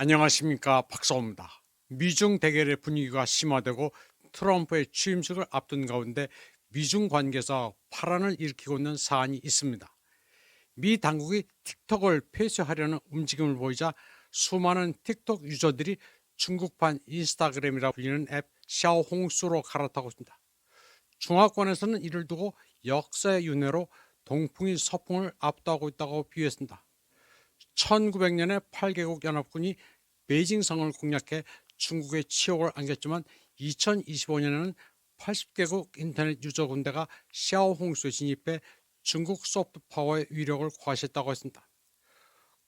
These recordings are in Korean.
안녕하십니까 박사호입니다. 미중 대결의 분위기가 심화되고 트럼프의 취임식을 앞둔 가운데 미중 관계에서 파란을 일으키고 있는 사안이 있습니다. 미 당국이 틱톡을 폐쇄하려는 움직임을 보이자 수많은 틱톡 유저들이 중국판 인스타그램이라 불리는 앱 샤오홍수로 갈아타고 있습니다. 중화권에서는 이를 두고 역사의 윤회로 동풍이 서풍을 압도하고 있다고 비유했습니다. 1900년에 8개국 연합군이 베이징성을 공략해 중국의 치욕을 안겼지만 2025년에는 80개국 인터넷 유저 군대가 샤오홍수에 진입해 중국 소프트 파워의 위력을 과시했다고 했습니다.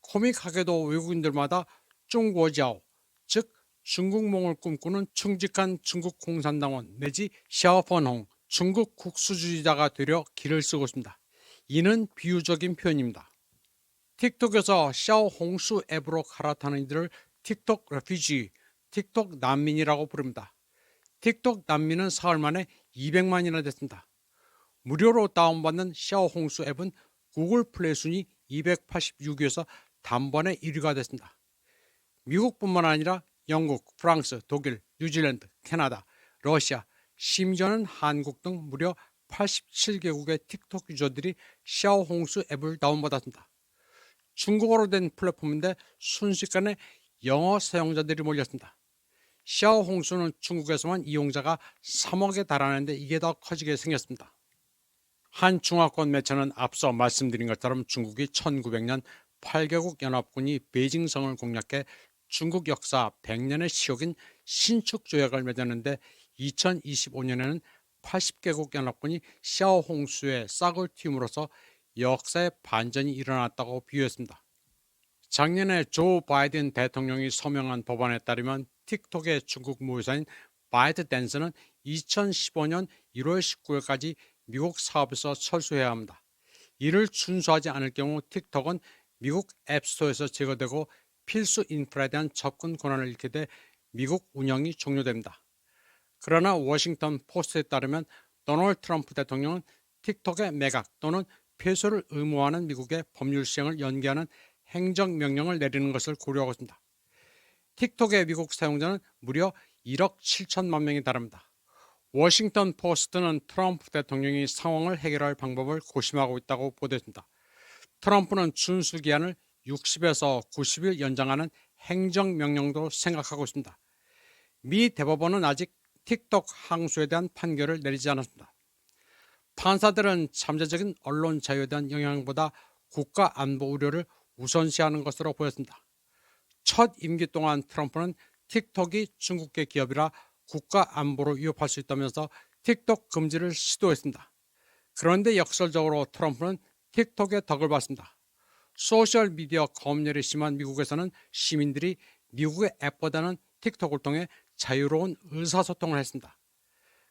코믹하게도 외국인들마다 중국어자오, 즉 중국몽을 꿈꾸는 충직한 중국 공산당원 내지 샤오펀홍, 중국 국수주의자가 되려 길을 쓰고 있습니다. 이는 비유적인 표현입니다. 틱톡에서 샤오홍수 앱으로 갈아타는 이들을 틱톡 레피지, 틱톡 난민이라고 부릅니다. 틱톡 난민은 사흘 만에 200만이나 됐습니다. 무료로 다운받는 샤오홍수 앱은 구글 플레이 순위 286위에서 단번에 1위가 됐습니다. 미국뿐만 아니라 영국, 프랑스, 독일, 뉴질랜드, 캐나다, 러시아, 심지어는 한국 등 무려 87개국의 틱톡 유저들이 샤오홍수 앱을 다운받았습니다. 중국어로 된 플랫폼인데 순식간에 영어 사용자들이 몰렸습니다. 샤오홍수는 중국에서만 이용자가 3억에 달하는데 이게 더 커지게 생겼습니다. 한 중화권 매체는 앞서 말씀드린 것처럼 중국이 1900년 8개국 연합군이 베이징성을 공략해 중국 역사 100년의 시욕인 신축 조약을 맺었는데 2025년에는 80개국 연합군이 샤오홍수의 싹을 틔움으로써 역사의 반전이 일어났다고 비유했습니다. 작년에 조 바이든 대통령이 서명한 법안에 따르면 틱톡의 중국 무회사인 바이트 댄스는 2015년 1월 19일까지 미국 사업에서 철수해야 합니다. 이를 준수하지 않을 경우 틱톡은 미국 앱스토어에서 제거되고 필수 인프라에 대한 접근 권한을 잃게 돼 미국 운영이 종료됩니다. 그러나 워싱턴 포스트에 따르면 도널드 트럼프 대통령은 틱톡의 매각 또는 폐쇄를 의무화하는 미국의 법률 시행을 연기하는 행정명령을 내리는 것을 고려하고 있습니다. 틱톡의 미국 사용자는 무려 1억 7천만 명에 달합니다. 워싱턴 포스트는 트럼프 대통령이 상황을 해결할 방법을 고심하고 있다고 보도했습니다. 트럼프는 준수 기한을 60에서 90일 연장하는 행정명령도 생각하고 있습니다. 미 대법원은 아직 틱톡 항소에 대한 판결을 내리지 않았습니다. 판사들은 잠재적인 언론 자유에 대한 영향보다 국가 안보 우려를 우선시하는 것으로 보였습니다. 첫 임기 동안 트럼프는 틱톡이 중국계 기업이라 국가 안보를 위협할 수 있다면서 틱톡 금지를 시도했습니다. 그런데 역설적으로 트럼프는 틱톡의 덕을 봤습니다. 소셜 미디어 검열이 심한 미국에서는 시민들이 미국의 앱보다는 틱톡을 통해 자유로운 의사소통을 했습니다.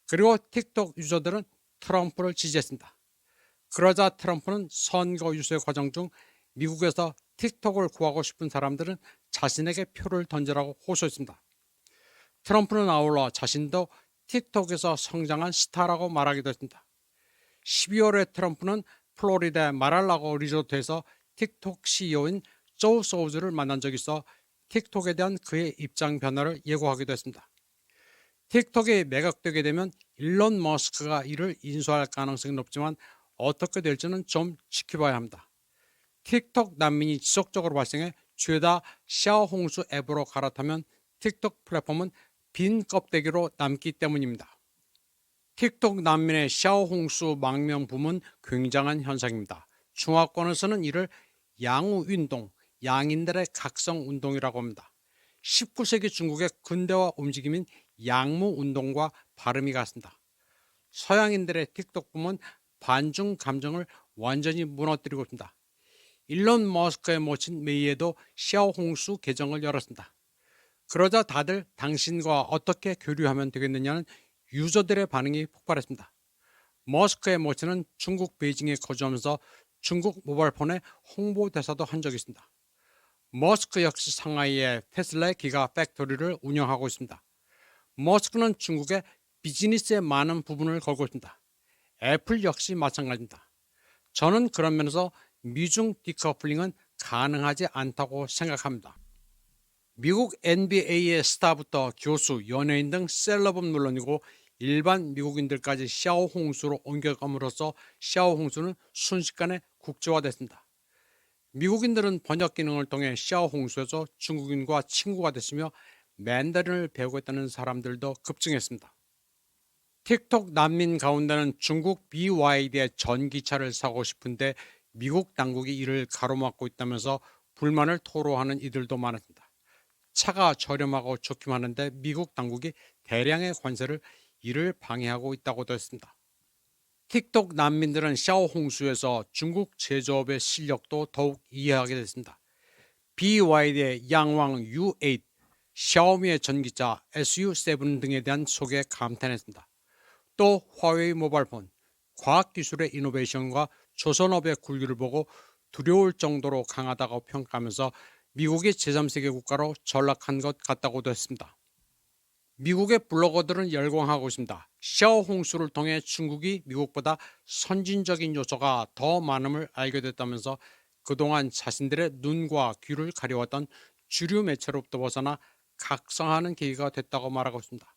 그리고 틱톡 유저들은 트럼프를 지지했습니다. 그러자 트럼프는 선거 유세 과정 중 미국에서 틱톡을 구하고 싶은 사람들은 자신에게 표를 던지라고 호소했습니다. 트럼프는 아울러 자신도 틱톡에서 성장한 스타라고 말하기도 했습니다. 12월에 트럼프는 플로리다 마랄라고 리조트에서 틱톡 CEO인 조우 소우즈를 만난 적이 있어 틱톡에 대한 그의 입장 변화를 예고하기도 했습니다. 틱톡이 매각되게 되면 일론 머스크가 이를 인수할 가능성이 높지만 어떻게 될지는 좀 지켜봐야 합니다. 틱톡 난민이 지속적으로 발생해 죄다 샤오홍수 앱으로 갈아타면 틱톡 플랫폼은 빈 껍데기로 남기 때문입니다. 틱톡 난민의 샤오홍수 망명 붐은 굉장한 현상입니다. 중화권에서는 이를 양우운동, 양인들의 각성운동이라고 합니다. 19세기 중국의 근대화 움직임인 양무 운동과 발음이 같습니다. 서양인들의 틱톡 붐은 반중 감정을 완전히 무너뜨리고 있습니다. 일론 머스크의 모친 메이에도 샤오홍수 계정을 열었습니다. 그러자 다들 당신과 어떻게 교류하면 되겠느냐는 유저들의 반응이 폭발했습니다. 머스크의 모친은 중국 베이징에 거주하면서 중국 모바일폰의 홍보대사도 한 적이 있습니다. 머스크 역시 상하이의 테슬라의 기가 팩토리를 운영하고 있습니다. 머스크는 중국의 비즈니스에 많은 부분을 걸고 있습니다. 애플 역시 마찬가지입니다. 저는 그런 면에서 미중 디커플링은 가능하지 않다고 생각합니다. 미국 NBA의 스타부터 교수, 연예인 등 셀럽은 물론이고 일반 미국인들까지 샤오 홍수로 옮겨감으로써 샤오 홍수는 순식간에 국제화됐습니다. 미국인들은 번역 기능을 통해 샤오 홍수에서 중국인과 친구가 됐으며 맨다린을 배우고 있다는 사람들도 급증했습니다. 틱톡 난민 가운데는 중국 BYD의 전기차를 사고 싶은데 미국 당국이 이를 가로막고 있다면서 불만을 토로하는 이들도 많았습니다. 차가 저렴하고 좋기만 하는데 미국 당국이 대량의 관세를 이를 방해하고 있다고도 했습니다. 틱톡 난민들은 샤오 홍수에서 중국 제조업의 실력도 더욱 이해하게 됐습니다. BYD의 양왕 U8, 샤오미의 전기차 SU7 등에 대한 소개에 감탄했습니다. 또 화웨이 모바일폰, 과학기술의 이노베이션과 조선업의 굴기를 보고 두려울 정도로 강하다고 평가하면서 미국이 제3세계 국가로 전락한 것 같다고도 했습니다. 미국의 블로거들은 열광하고 있습니다. 샤오 홍수를 통해 중국이 미국보다 선진적인 요소가 더 많음을 알게 됐다면서 그동안 자신들의 눈과 귀를 가려왔던 주류 매체로부터 벗어나 각성하는 계기가 됐다고 말하고 있습니다.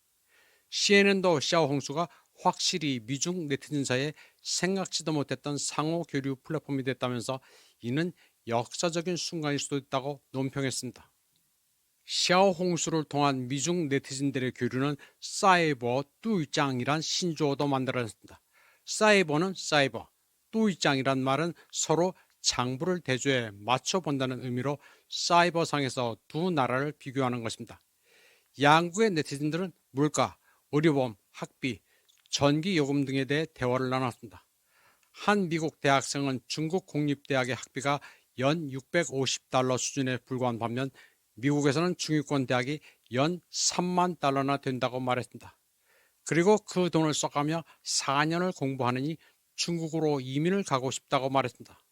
CNN도 샤오 홍수가 확실히 미중 네티즌 사이에 생각지도 못했던 상호 교류 플랫폼이 됐다면서 이는 역사적인 순간일 수도 있다고 논평했습니다. 샤오 홍수를 통한 미중 네티즌들의 교류는 사이버 뚜이짱이란 신조어도 만들어냈습니다. 사이버는 사이버, 뚜이짱이란 말은 서로 장부를 대조해 맞춰본다는 의미로 사이버상에서 두 나라를 비교하는 것입니다. 양국의 네티즌들은 물가, 의료보험, 학비, 전기 요금 등에 대해 대화를 나눴습니다. 한 미국 대학생은 중국 공립대학의 학비가 연 650달러 수준에 불과한 반면 미국에서는 중위권 대학이 연 3만 달러나 된다고 말했습니다. 그리고 그 돈을 써가며 4년을 공부하느니 중국으로 이민을 가고 싶다고 말했습니다.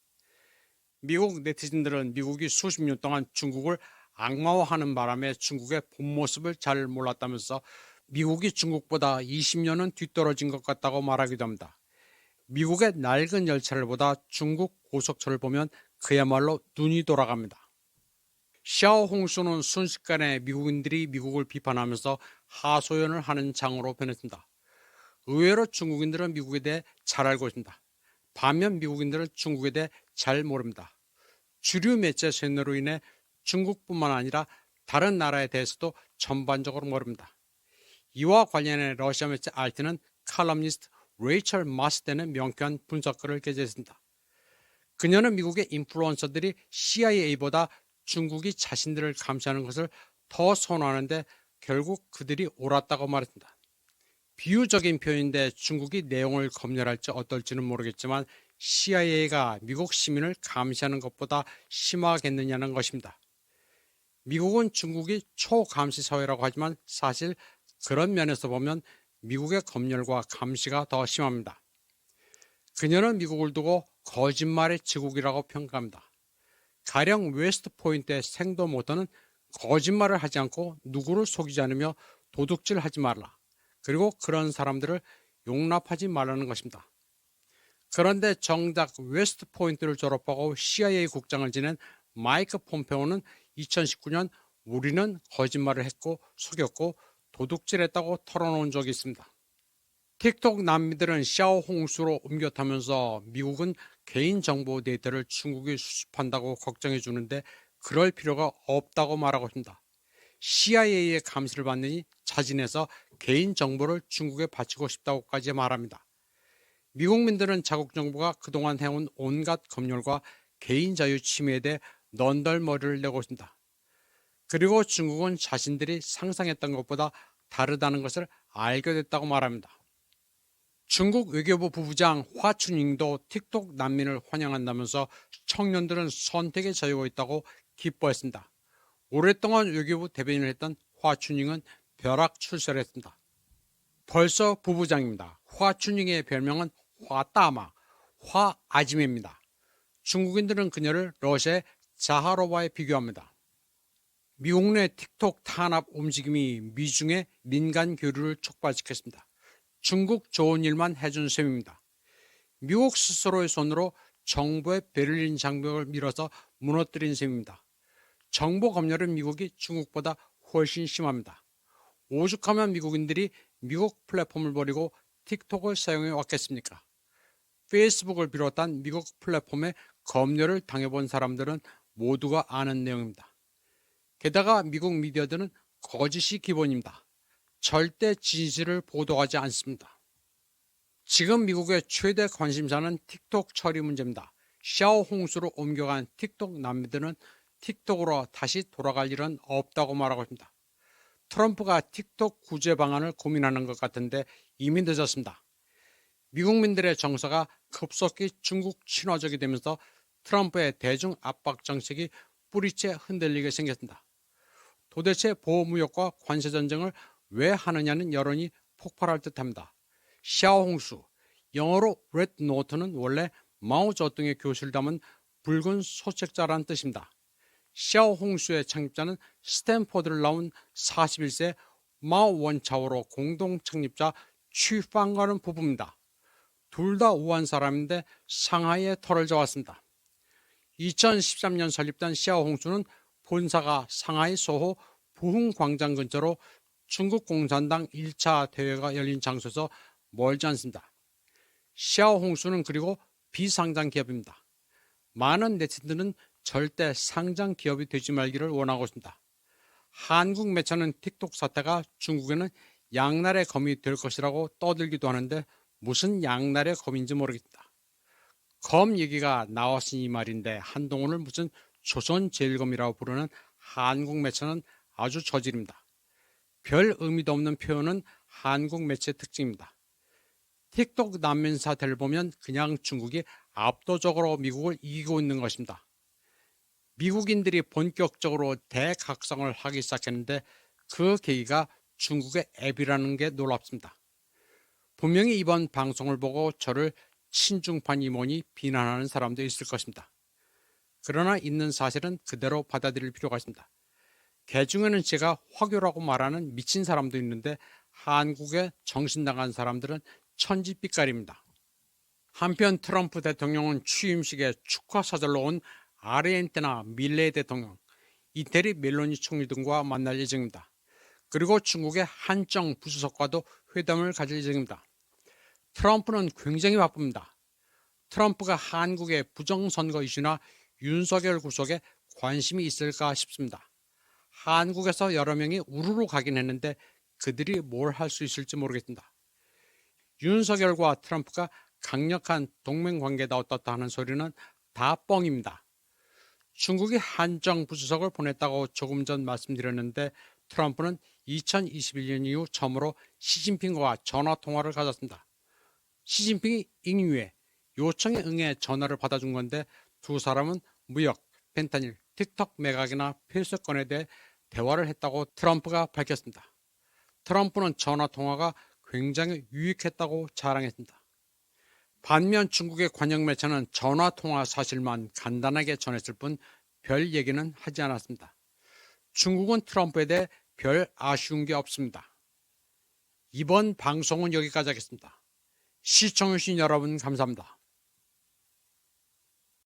미국 네티즌들은 미국이 수십 년 동안 중국을 악마화하는 바람에 중국의 본 모습을 잘 몰랐다면서 미국이 중국보다 20년은 뒤떨어진 것 같다고 말하기도 합니다. 미국의 낡은 열차를 보다 중국 고속철을 보면 그야말로 눈이 돌아갑니다. 샤오 홍수는 순식간에 미국인들이 미국을 비판하면서 하소연을 하는 장으로 변했습니다. 의외로 중국인들은 미국에 대해 잘 알고 있습니다. 반면 미국인들은 중국에 대해 잘 모릅니다. 주류 매체 쇠뇌로 인해 중국뿐만 아니라 다른 나라에 대해서도 전반적으로 모릅니다. 이와 관련해 러시아 매체 알트는 칼럼니스트 레이첼 마스데는 명쾌한 분석글을 게재했습니다. 그녀는 미국의 인플루언서들이 CIA보다 중국이 자신들을 감시하는 것을 더 선호하는데 결국 그들이 옳았다고 말했습니다. 비유적인 표현인데 중국이 내용을 검열할지 어떨지는 모르겠지만 CIA가 미국 시민을 감시하는 것보다 심하겠느냐는 것입니다. 미국은 중국이 초감시 사회라고 하지만 사실 그런 면에서 보면 미국의 검열과 감시가 더 심합니다. 그녀는 미국을 두고 거짓말의 지국이라고 평가합니다. 가령 웨스트 포인트의 생도 모터는 거짓말을 하지 않고 누구를 속이지 않으며 도둑질 하지 말라. 그리고 그런 사람들을 용납하지 말라는 것입니다. 그런데 정작 웨스트 포인트를 졸업하고 CIA 국장을 지낸 마이크 폼페오는 2019년 우리는 거짓말을 했고 속였고 도둑질했다고 털어놓은 적이 있습니다. 틱톡 난민들은 샤오 홍수로 옮겨 타면서 미국은 개인정보 데이터를 중국이 수집한다고 걱정해 주는데 그럴 필요가 없다고 말하고 있습니다. CIA의 감시를 받느니 자진해서 개인정보를 중국에 바치고 싶다고까지 말합니다. 미국민들은 자국 정부가 그동안 해온 온갖 검열과 개인 자유 침해에 대해 넌덜머리를 내고 있습니다. 그리고 중국은 자신들이 상상했던 것보다 다르다는 것을 알게 됐다고 말합니다. 중국 외교부 부부장 화춘잉도 틱톡 난민을 환영한다면서 청년들은 선택의 자유가 있다고 기뻐했습니다. 오랫동안 외교부 대변인을 했던 화춘잉은 벼락 출세했습니다. 벌써 부부장입니다. 화춘잉의 별명은 화따마, 화아지메입니다. 중국인들은 그녀를 러시아의 자하로바에 비교합니다. 미국 내 틱톡 탄압 움직임이 미중의 민간 교류를 촉발시켰습니다. 중국 좋은 일만 해준 셈입니다. 미국 스스로의 손으로 정부의 베를린 장벽을 밀어서 무너뜨린 셈입니다. 정보 검열은 미국이 중국보다 훨씬 심합니다. 오죽하면 미국인들이 미국 플랫폼을 버리고 틱톡을 사용해 왔겠습니까? 페이스북을 비롯한 미국 플랫폼의 검열을 당해본 사람들은 모두가 아는 내용입니다. 게다가 미국 미디어들은 거짓이 기본입니다. 절대 진실을 보도하지 않습니다. 지금 미국의 최대 관심사는 틱톡 처리 문제입니다. 샤오 홍수로 옮겨간 틱톡 남미들은 틱톡으로 다시 돌아갈 일은 없다고 말하고 있습니다. 트럼프가 틱톡 구제 방안을 고민하는 것 같은데 이미 늦었습니다. 미국민들의 정서가 급속히 중국 친화적이 되면서 트럼프의 대중 압박 정책이 뿌리째 흔들리게 생겼습니다. 도대체 보호무역과 관세 전쟁을 왜 하느냐는 여론이 폭발할 듯합니다. 샤오홍수, 영어로 레드 노트는 원래 마오쩌둥의 교실을 담은 붉은 소책자라는 뜻입니다. 샤오홍수의 창립자는 스탠포드를 나온 41세 마오 원차오로 공동 창립자 취팡과는 부부입니다. 둘 다 우한 사람인데 상하이에 터를 저었습니다. 2013년 설립된 샤오홍수는 본사가 상하이 소호 부흥 광장 근처로 중국 공산당 1차 대회가 열린 장소에서 멀지 않습니다. 샤오홍수는 그리고 비상장 기업입니다. 많은 네티즌들은 절대 상장 기업이 되지 말기를 원하고 있습니다. 한국 매체는 틱톡 사태가 중국에는 양날의 검이 될 것이라고 떠들기도 하는데 무슨 양날의 검인지 모르겠다. 검 얘기가 나왔으니 말인데 한동훈을 무슨 조선제일검이라고 부르는 한국 매체는 아주 저질입니다. 별 의미도 없는 표현은 한국 매체 특징입니다. 틱톡 난민 사태를 보면 그냥 중국이 압도적으로 미국을 이기고 있는 것입니다. 미국인들이 본격적으로 대각성을 하기 시작했는데 그 계기가 중국의 앱이라는 게 놀랍습니다. 분명히 이번 방송을 보고 저를 친중판 임원이 비난하는 사람도 있을 것입니다. 그러나 있는 사실은 그대로 받아들일 필요가 있습니다. 개 중에는 제가 화교라고 말하는 미친 사람도 있는데 한국에 정신 나간 사람들은 천지빛깔입니다. 한편 트럼프 대통령은 취임식에 축하 사절로 온 아르헨티나 밀레 대통령, 이태리 멜로니 총리 등과 만날 예정입니다. 그리고 중국의 한정 부수석과도 회담을 가질 예정입니다. 트럼프는 굉장히 바쁩니다. 트럼프가 한국의 부정선거 이슈나 윤석열 구속에 관심이 있을까 싶습니다. 한국에서 여러 명이 우르르 가긴 했는데 그들이 뭘 할 수 있을지 모르겠습니다. 윤석열과 트럼프가 강력한 동맹 관계다 어떻다 하는 소리는 다 뻥입니다. 중국이 한정 부수석을 보냈다고 조금 전 말씀드렸는데 트럼프는 2021년 이후 처음으로 시진핑과 전화 통화를 가졌습니다. 시진핑이 잉유에 요청에 응해 전화를 받아준 건데 두 사람은 무역, 펜타닐, 틱톡 매각이나 폐쇄권에 대해 대화를 했다고 트럼프가 밝혔습니다. 트럼프는 전화 통화가 굉장히 유익했다고 자랑했습니다. 반면 중국의 관영 매체는 전화 통화 사실만 간단하게 전했을 뿐 별 얘기는 하지 않았습니다. 중국은 트럼프에 대해 별 아쉬운 게 없습니다. 이번 방송은 여기까지 하겠습니다. 시청해주신 여러분 감사합니다.